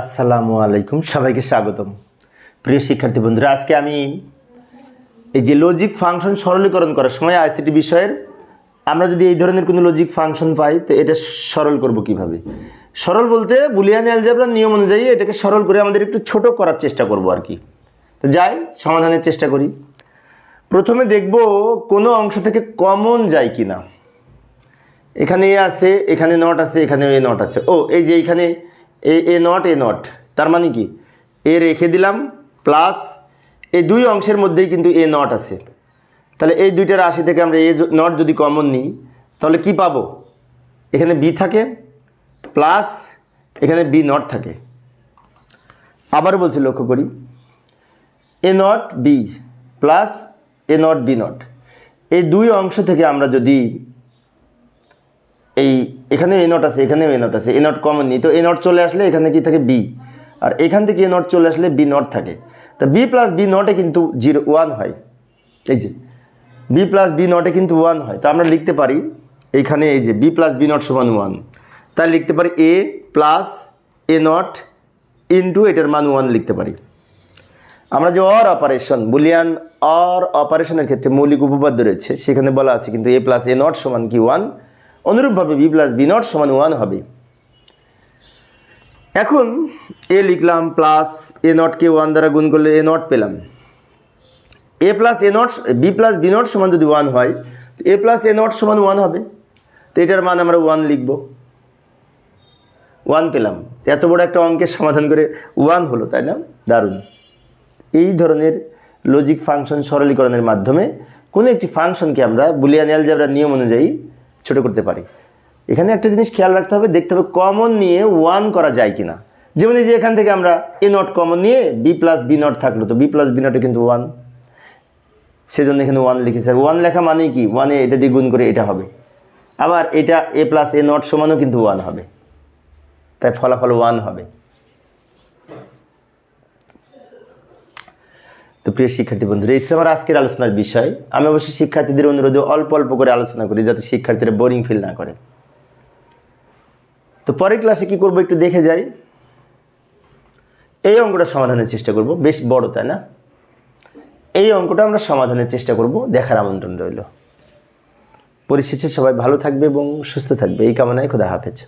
আসসালামু আলাইকুম, সবাইকে স্বাগতম। প্রিয় শিক্ষার্থী বন্ধুরা, আজকে আমি এই যে লজিক ফাংশন সরলীকরণ করার সময় আইসিটি বিষয়ের, আমরা যদি এই ধরনের কোনো লজিক ফাংশন পাই, তো এটা সরল করব কীভাবে? সরল বলতে বুলিয়ান অ্যালজেব্রার নিয়ম অনুযায়ী এটাকে সরল করে আমাদের একটু ছোট করার চেষ্টা করব আর কি। তো যাই, সমাধানের চেষ্টা করি। প্রথমে দেখব কোনো অংশ থেকে কমন যায় কি না এখানে এ আছে, এখানে নট আছে, এখানে এ নট আছে। ও, এই যে এইখানে এ এ নট এ নট তার মানে কি? এ রেখে দিলাম প্লাস এই দুই অংশের মধ্যেই কিন্তু এ নট আছে। তাহলে এই দুইটার রাশি থেকে আমরা এ নট যদি কমন নিই, তাহলে কি পাবো? এখানে বি থাকে প্লাস এখানে বি নট থাকে। আবার বলছি, লক্ষ্য করি। A not B plus A not B not এই দুই অংশ থেকে আমরা যদি এই এখানে এ নট আছে, এখানেও এ নট আছে। এ নট কমন নিই। তো এ নট চলে আসলে এখানে কি থাকে? বি আর এখান থেকে এ নট চলে আসলে বি নট থাকে। তা বি প্লাস বি নটে কিন্তু জিরো ওয়ান হয়। এই যে বি প্লাস বি নটে কিন্তু ওয়ান হয়। তো আমরা লিখতে পারি এইখানে এই যে বি প্লাস বি নট সমান ওয়ান তাই লিখতে পারি A plus A not into এটার মান ওয়ান লিখতে পারি। আমরা যে অর অপারেশন বুলিয়ান অর অপারেশনের ক্ষেত্রে মৌলিক উপপাদ্য রয়েছে, সেখানে বলা আছে কিন্তু এ প্লাস এ নট সমান কি ওয়ান অনুরূপভাবে বি প্লাস বি নট সমান ওয়ান হবে। এখন এ লিখলাম প্লাস এ নটকে ওয়ান দ্বারা গুণ করলে এ নট পেলাম। A plus A not, B plus B not সমান যদি ওয়ান হয়, তো এ প্লাস এ নট সমান ওয়ান হবে। তো এটার মান আমরা ওয়ান লিখব। ওয়ান পেলাম। এত বড় একটা অঙ্কের সমাধান করে ওয়ান হলো, তাই না? দারুণ। এই ধরনের লজিক ফাংশন সরলীকরণের মাধ্যমে কোনো একটি ফাংশনকে আমরা বুলিয়ান অ্যালজেব্রার নিয়ম অনুযায়ী ছোট করতে পারি। এখানে একটা জিনিস খেয়াল রাখতে হবে, দেখতে হবে কমন নিয়ে ওয়ান করা যায় কিনা। যেমন এই যে এখান থেকে আমরা এ নট কমন নিয়ে বি প্লাস বি নট থাকল, তো বি প্লাস বি নটে কিন্তু ওয়ান সেজন্য এখানে ওয়ান লিখেছে। আর ওয়ান লেখা মানে কি? ওয়ানে এটা দিয়ে গুণ করে এটা হবে। আবার এটা এ প্লাস এ নট সমানও কিন্তু ওয়ান হবে। তাই ফলাফল ওয়ান হবে। তো প্রিয় শিক্ষার্থী বন্ধুরা, এই ছিল আমার আজকের আলোচনার বিষয়। আমি অবশ্যই শিক্ষার্থীদের অনুরোধে অল্প অল্প করে আলোচনা করি যাতে শিক্ষার্থীরা বোরিং ফিল না করে। তো পরের ক্লাসে কি করব একটু দেখে যাই। এই অঙ্কটা সমাধানের চেষ্টা করব, বেশ বড়, তাই না? এই অঙ্কটা আমরা সমাধানের চেষ্টা করব, দেখার আমন্ত্রণ রইল। পরিশেষে সবাই ভালো থাকবে এবং সুস্থ থাকবে। এই কামনায় খোদা হাফেজ।